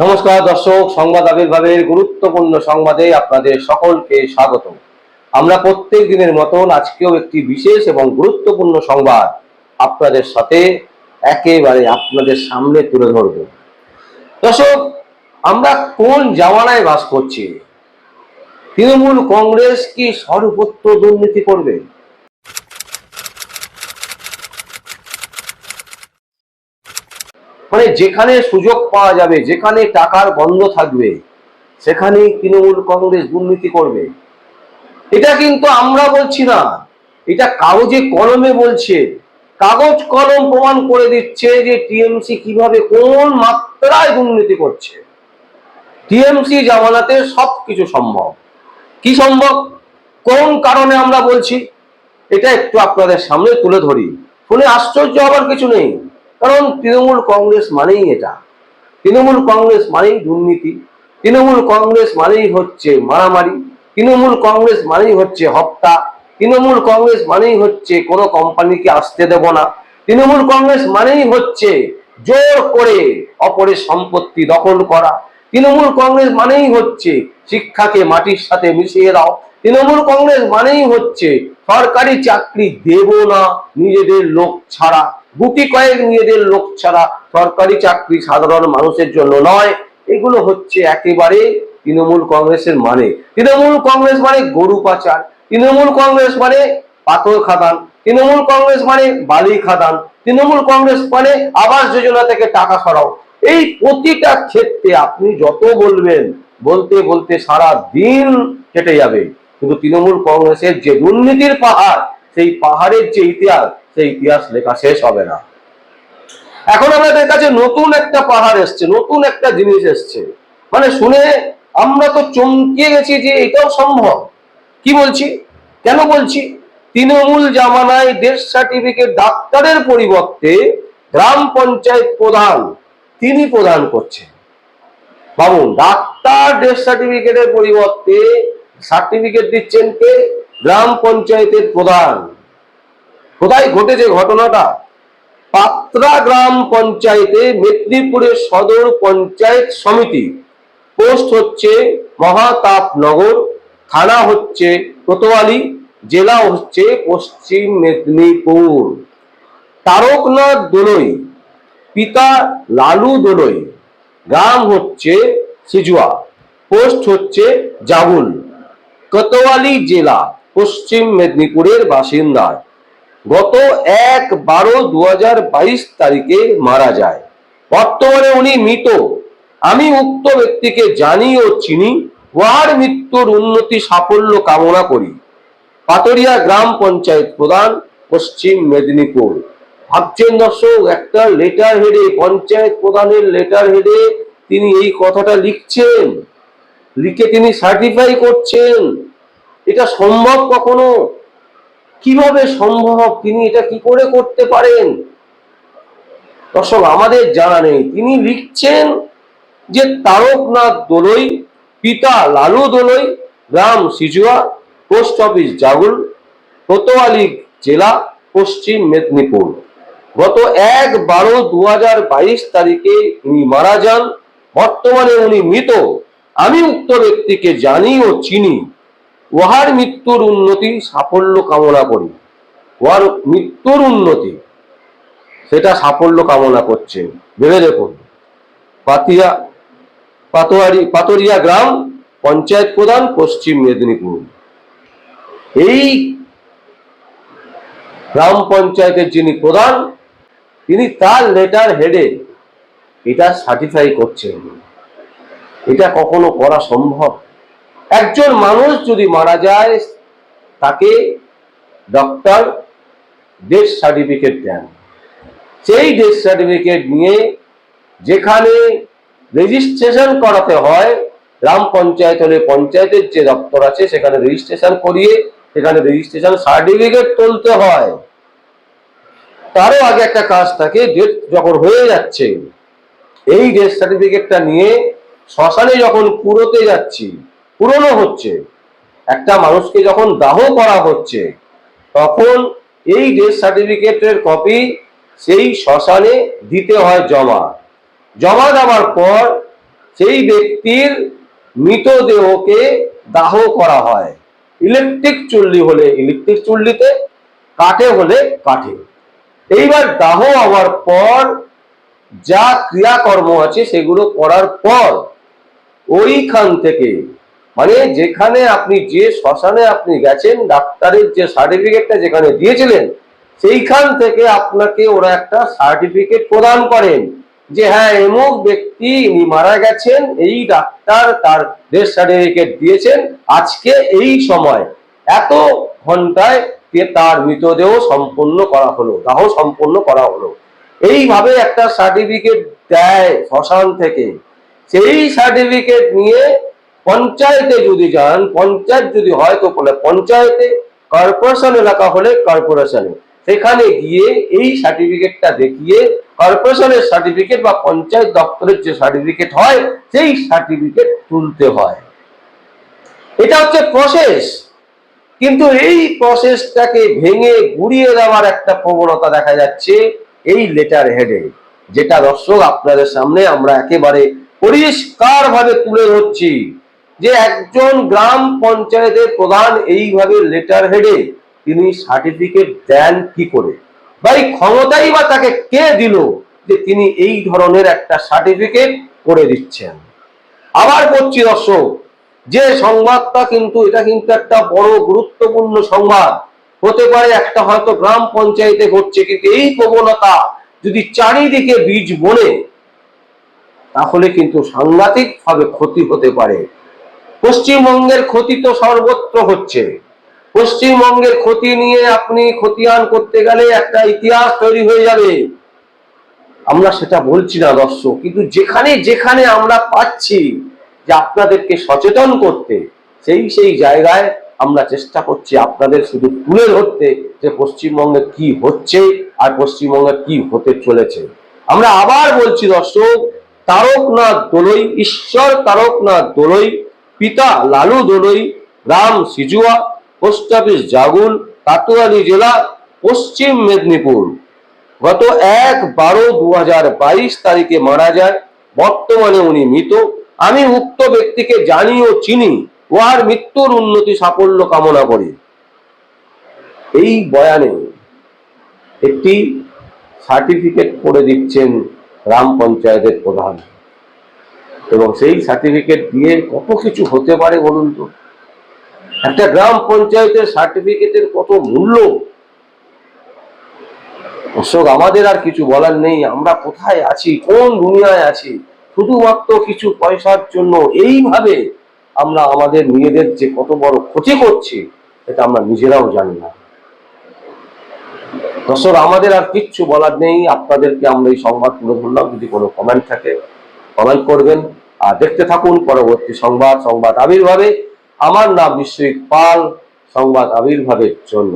নমস্কার দর্শক, সংবাদ আবির্ভাবের গুরুত্বপূর্ণ সংবাদে আপনাদের সকলকে স্বাগত আমরা প্রত্যেক দিনের মতন আজকেও একটি বিশেষ এবং গুরুত্বপূর্ণ সংবাদ আপনাদের সাথে একেবারে আপনাদের সামনে তুলে ধরব। দর্শক, আমরা কোন জামানায় বাস করছি? তৃণমূল কংগ্রেস কি সর্বত্র দুর্নীতি করবে? মানে যেখানে সুযোগ পাওয়া যাবে, যেখানে টাকার গন্ধ থাকবে সেখানে তৃণমূল কংগ্রেস দুর্নীতি করবে। এটা কিন্তু আমরা বলছি না। এটা কাগজে কলমে বলছে। কাগজ কলম প্রমাণ করে দিচ্ছে যে টিএমসি কীভাবে কোন মাত্রায় দুর্নীতি করছে। টিএমসি জামানাতে সব কিছু সম্ভব। কি সম্ভব? কোন কারণে আমরা বলছি? এটা একটু আপনাদের সামনে তুলে ধরি। শুনে আশ্চর্য হবার কিছু নেই। কারণ তৃণমূল কংগ্রেস মানেই এটা। তৃণমূল কংগ্রেস মানেই দুর্নীতি, তৃণমূল কংগ্রেস মানেই হচ্ছে মারামারি, তৃণমূল কংগ্রেস মানেই হচ্ছে হত্যা, তৃণমূল কংগ্রেস মানেই হচ্ছে কোনো কোম্পানিকে আসতে দেব না, তৃণমূল কংগ্রেস মানেই হচ্ছে জোর করে অপরের সম্পত্তি দখল করা, তৃণমূল কংগ্রেস মানেই হচ্ছে শিক্ষাকে মাটির সাথে মিশিয়ে দাও, তৃণমূল কংগ্রেস মানেই হচ্ছে সরকারি চাকরি দেব না নিজেদের লোক ছাড়া। গুটি কয়েক নিজেদের লোক ছাড়া সরকারি চাকরি সাধারণ মানুষের জন্য নয়। এগুলো হচ্ছে একেবারে তৃণমূল কংগ্রেসের মানে। তৃণমূল কংগ্রেস মানে গরু পাচার, তৃণমূল কংগ্রেস মানে পাথর খাদান, তৃণমূল কংগ্রেস মানে বালি খাদান, তৃণমূল কংগ্রেস মানে আবাস যোজনা থেকে টাকা সরাও। এই প্রতিটা ক্ষেত্রে আপনি যত বলবেন, বলতে বলতে সারা দিন কেটে যাবে। কিন্তু তৃণমূল কংগ্রেসের যে দুর্নীতির পাহাড়, সেই পাহাড়ের যে ইতিহাস সেই ইতিহাস লেখা শেষ হবে না। এখন আমাদের কাছে নতুন একটা পাহাড় এসছে, নতুন একটা জিনিস এসছে। মানে শুনে আমরা তো চমকে গেছি যে এটাও সম্ভব। কি বলছি? কেন বলছি? তৃণমূল জামানায় ডেথ সার্টিফিকেট ডাক্তারের পরিবর্তে গ্রাম পঞ্চায়েত প্রধান তিনি প্রদান করছেন। ভাবুন ডাক্তার ডেথ সার্টিফিকেটের পরিবর্তে সার্টিফিকেট দিচ্ছেন কে? গ্রাম পঞ্চায়েতের প্রধান। কোথায় ঘটেছে ঘটনাটা? পাত্রা গ্রাম পঞ্চায়েতে মেদিনীপুরের সদর পঞ্চায়েত সমিতি। পোস্ট হচ্ছে মহাতাপনগর, থানা হচ্ছে কোতোয়ালি, জেলা হচ্ছে পশ্চিম মেদিনীপুর। তারকনাথ দোলই, পিতা লালু দোলই, গ্রাম হচ্ছে সিজুয়া, পোস্ট হচ্ছে জাগুল। কোতোয়ালি জেলা, পশ্চিম মেদিনীপুরের বাসিন্দা। গত এক বারো দু তারিখে মারা যায়। বর্তমানে উনি মৃত। আমি উক্ত ব্যক্তিকে জানি ও চিনি। উহার মৃত্যুর উন্নতি সাফল্য কামনা করি। পাতরিয়া গ্রাম পঞ্চায়েত প্রধান, পশ্চিম মেদিনীপুর। ভাবছেন দর্শক, একটা লেটার হেডে পঞ্চায়েত প্রধানের লেটার হেডে তিনি এই কথাটা লিখছেন। লিখে তিনি সার্টিফাই করছেন। এটা সম্ভব কখনো? কীভাবে সম্ভব? তিনি এটা কি করে করতে পারেন? দর্শক, আমাদের জানা নেই। তিনি লিখছেন যে তারকনাথ দোলই, পিতা লালু দোলই, গ্রাম সিজুয়া, পোস্ট অফিস জাগুল, কোতোয়ালি জেলা, পশ্চিম মেদিনীপুর। গত এক বারো দু তারিখে উনি মারা যান। বর্তমানে উনি মৃত। আমি উক্ত ব্যক্তিকে জানি ও চিনি। উহার মৃত্যুর উন্নতি সাফল্য কামনা করি। উহার মৃত্যুর উন্নতি, সেটা সাফল্য কামনা করছে। ভেবে দেখুন, পাতিয়া, পাতোয়ারি, পাতরিয়া গ্রাম পঞ্চায়েত প্রধান, পশ্চিম মেদিনীপুর। এই গ্রাম পঞ্চায়েতের যিনি প্রধান, তিনি তার লেটার হেডে এটা সার্টিফাই করছেন। এটা কখনো করা সম্ভব? একজন মানুষ যদি মারা যায়, তাকে ডক্টর ডেথ সার্টিফিকেট দেন। সেই ডেথ সার্টিফিকেট নিয়ে যেখানে রেজিস্ট্রেশন করাতে হয়, গ্রাম পঞ্চায়েত হলে পঞ্চায়েতের যে দপ্তর আছে, সেখানে রেজিস্ট্রেশন করিয়ে সেখানে রেজিস্ট্রেশন সার্টিফিকেট তুলতে হয়। তারও আগে একটা কাজ থাকে ডেট যখন হয়ে যাচ্ছে, এই ডেথ সার্টিফিকেটটা নিয়ে শ্মশানে যখন পুরোতে যাচ্ছি পুরনো হচ্ছে। একটা মানুষকে যখন দাহ করা হচ্ছে, তখন এই ডেথ সার্টিফিকেটের কপি সেই শ্মশানে দিতে হয় জমা। জমা দেওয়ার পর সেই ব্যক্তির মৃতদেহকে দাহ করা হয়। ইলেকট্রিক চুল্লি হলে ইলেকট্রিক চুল্লিতে, কাঠে হলে কাঠে। এইবার দাহ হওয়ার পর যা ক্রিয়াকর্ম আছে সেগুলো করার পর ওইখান থেকে মানে যেখানে আপনি যে শ্মশানে আপনি গেছেন, ডাক্তারের যে সার্টিফিকেটটা যেখানে দিয়েছিলেন, সেইখান থেকে আপনাকে ওরা একটা সার্টিফিকেট প্রদান করেন যে হ্যাঁ এমুক ব্যক্তি ইনি মারা গেছেন, এই ডাক্তার তার ডেথ সার্টিফিকেট দিয়েছেন, আজকে এই সময়। এত ঘন্টায় তার মৃতদেহ সম্পন্ন করা হলো, দাহ সম্পন্ন করা হলো। এইভাবে একটা সার্টিফিকেট দেয় শ্মশান থেকে। সেই সার্টিফিকেট নিয়ে পঞ্চায়েতে যদি যান, পঞ্চায়েত যদি হয় তো বলে পঞ্চায়েতে কর্পোরেশন এলাকা হলে কর্পোরেশনে সেখানে গিয়ে এই সার্টিফিকেটটা দেখিয়ে কর্পোরেশনের সার্টিফিকেট বা পঞ্চায়েত দপ্তরের যে সার্টিফিকেট হয়, সেই সার্টিফিকেট তুলতে হয়। এটা হচ্ছে প্রসেস কিন্তু এই প্রসেসটাকে ভেঙে গুড়িয়ে দেওয়ার একটা প্রবণতা দেখা যাচ্ছে এই লেটার হেডে যেটা দর্শক আপনাদের সামনে আমরা একেবারে পরিষ্কার ভাবে তুলে ধরছি। যে একজন গ্রাম পঞ্চায়েতের প্রধান এইভাবে লেটার হেডে তিনি সার্টিফিকেট দেন কি করে? বা এই ক্ষমতাই বা তাকে কে দিল যে তিনি এই ধরনের একটা সার্টিফিকেট করে দিচ্ছেন? আবার বলছি দর্শক, যে সংবাদটা কিন্তু, এটা কিন্তু একটা বড় গুরুত্বপূর্ণ সংবাদ। হতে পারে একটা হয়তো গ্রাম পঞ্চায়েতে ঘটছে, কিন্তু এই প্রবণতা যদি চারিদিকে বীজ বনে, তাহলে কিন্তু সাংঘাতিক ভাবে ক্ষতি হতে পারে। পশ্চিমবঙ্গের ক্ষতি তো সর্বত্র হচ্ছে। পশ্চিমবঙ্গের ক্ষতি নিয়ে আপনি খতিয়ান করতে গেলে একটা ইতিহাস তৈরি হয়ে যাবে। আমরা সেটা বলছি না দর্শক, কিন্তু যেখানে যেখানে আমরা পাচ্ছি যে আপনাদেরকে সচেতন করতে, সেই সেই জায়গায় আমরা চেষ্টা করছি আপনাদের শুধু তুলে ধরতে যে পশ্চিমবঙ্গে কি হচ্ছে আর পশ্চিমবঙ্গে কি হতে চলেছে। আমরা আবার বলছি দর্শক, তারকনাথ দোলই, ঈশ্বর তারকনাথ দোলই পিতা লালু দোলই রাম সিজুয়া, পোস্ট অফিস জাগুল, কাতুয়ালি জেলা, পশ্চিম মেদিনীপুর। গত এক বারো দু তারিখে মারা যায়, বর্তমানে উনি মৃত। আমি উক্ত ব্যক্তিকে জানি ও চিনি, উহার মৃত্যুর উন্নতি সাফল্য কামনা করি। এই বয়ানে একটি সার্টিফিকেট করে দিচ্ছেন গ্রাম পঞ্চায়েতের প্রধান। এবং সেই সার্টিফিকেট দিয়ে কত কিছু হতে পারে বলুন তো? একটা গ্রাম পঞ্চায়েতের সার্টিফিকেটের কত মূল্য? অশোক, আমাদের আর কিছু বলার নেই। আমরা কোথায় আছি? কোন দুনিয়ায় আছি? শুধুমাত্র কিছু পয়সার জন্য। এইভাবে আমরা আমাদের নিজেদের যে কত বড় ক্ষতি করছি, এটা আমরা নিজেরাও জানি না। দর্শক, আমাদের আর কিচ্ছু বলার নেই। আপনাদেরকে আমরা এই সংবাদ তুলে ধরলাম। যদি কোনো কমেন্ট থাকে কমেন্ট করবেন। আর দেখতে থাকুন পরবর্তী সংবাদ সংবাদ আবির্ভাবে। আমার নাম বিশ্বিক পাল, সংবাদ আবির্ভাবের জন্য।